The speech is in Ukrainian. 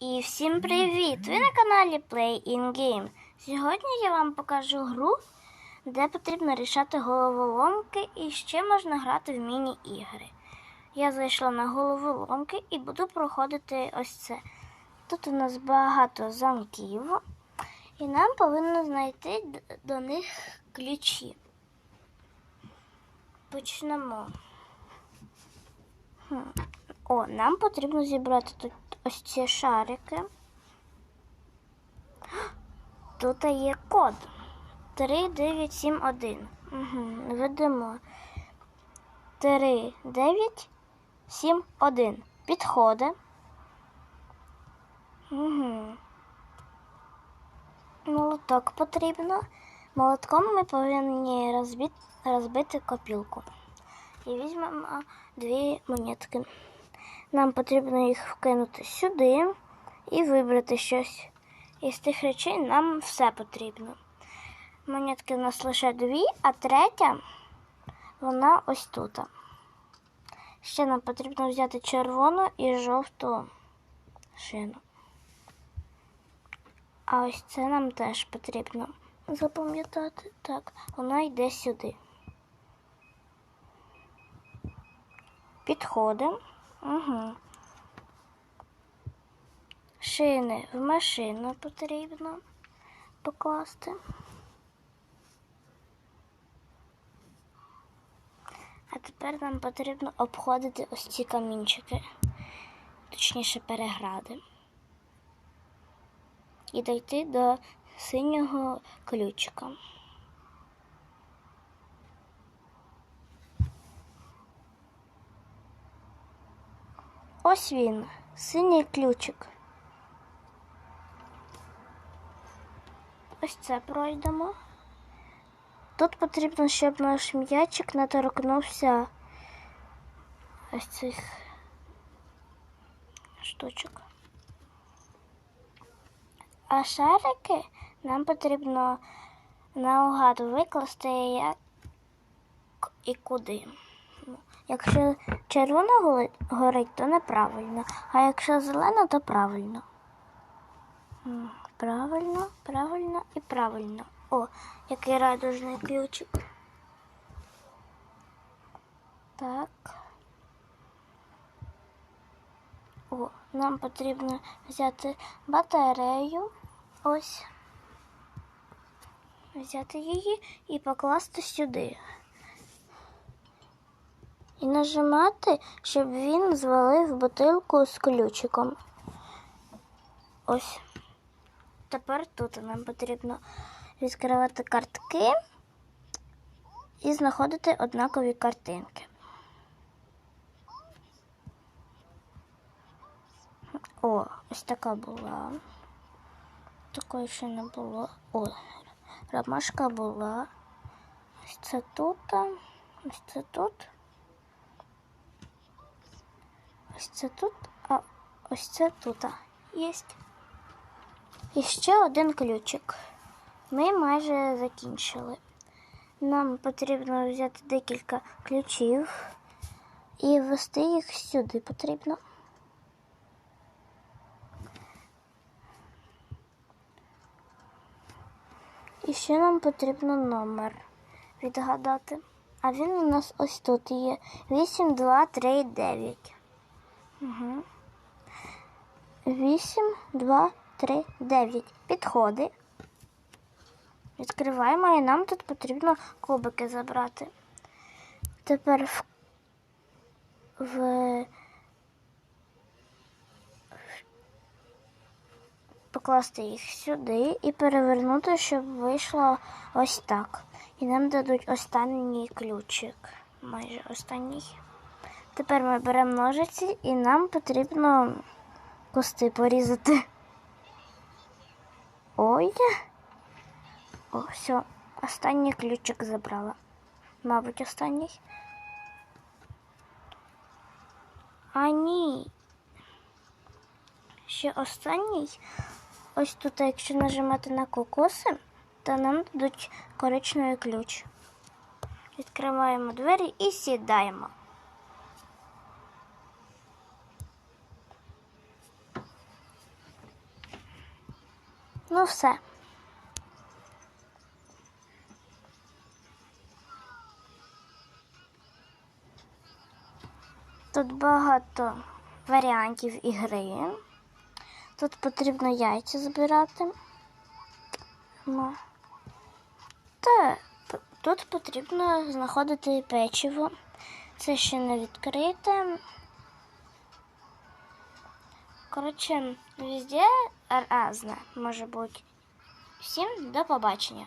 І всім привіт! Ви на каналі Play in Game. Сьогодні я вам покажу гру, де потрібно рішати головоломки і ще можна грати в міні-ігри. Я зайшла на головоломки і буду проходити ось це. Тут у нас багато замків, і нам повинно знайти до них ключі. Почнемо. Хм. О, нам потрібно зібрати тут ось ці шарики. Тут є код 3971. Угу, ведемо 3971. Підходи. Угу. Молоток потрібно. Молотком ми повинні розбити, розбити копілку. І візьмемо дві монетки. Нам потрібно їх вкинути сюди і вибрати щось. Із тих речей нам все потрібно. Монетки у нас лише дві, а третя вона ось тут. Ще нам потрібно взяти червону і жовту шину. А ось це нам теж потрібно запам'ятати. Так, вона йде сюди. Підходимо. Угу. Шини в машину потрібно покласти. А тепер нам потрібно обходити ось ці камінчики, точніше перегради. І дійти до синього ключика. Ось він, синій ключик. Ось це пройдемо. Тут потрібно, щоб наш м'ячик не торкнувся ось цих штучок. А шарики нам потрібно наугад викласти як і куди. Якщо червона горить, то неправильно, а якщо зелена, то правильно. Правильно, правильно і правильно. О, який радужний ключик. Так. О, нам потрібно взяти батарею. Ось. Взяти її і покласти сюди. І нажимати, щоб він звалив бутилку з ключиком. Ось. Тепер тут нам потрібно відкривати картки і знаходити однакові картинки. О, ось така була. Такої ще не було. О, ромашка була. Ось це тут. Ось це тут. Ось це тут, а ось це тут. Єсть. І ще один ключик. Ми майже закінчили. Нам потрібно взяти декілька ключів і ввести їх сюди потрібно. І ще нам потрібно номер відгадати. А він у нас ось тут є 8239. Угу. 8, 2, 3, 9. Підходи. Відкриваємо і нам тут потрібно кубики забрати. Тепер в, в покласти їх сюди і перевернути, щоб вийшло ось так. І нам дадуть останній ключик. Майже останній. Тепер ми беремо ножиці і нам потрібно кусти порізати. Ой. О, все, останній ключик забрала. Мабуть, останній. А ні. Ще останній. Ось тут, якщо нажимати на кокоси, то нам дадуть коричневий ключ. Відкриваємо двері і сідаємо. Ну, все. Тут багато варіантів ігри. Тут потрібно яйця збирати. Ну. Та тут потрібно знаходити печиво. Це ще не відкрите. Коротше, везде разне може бути. Всім до побачення.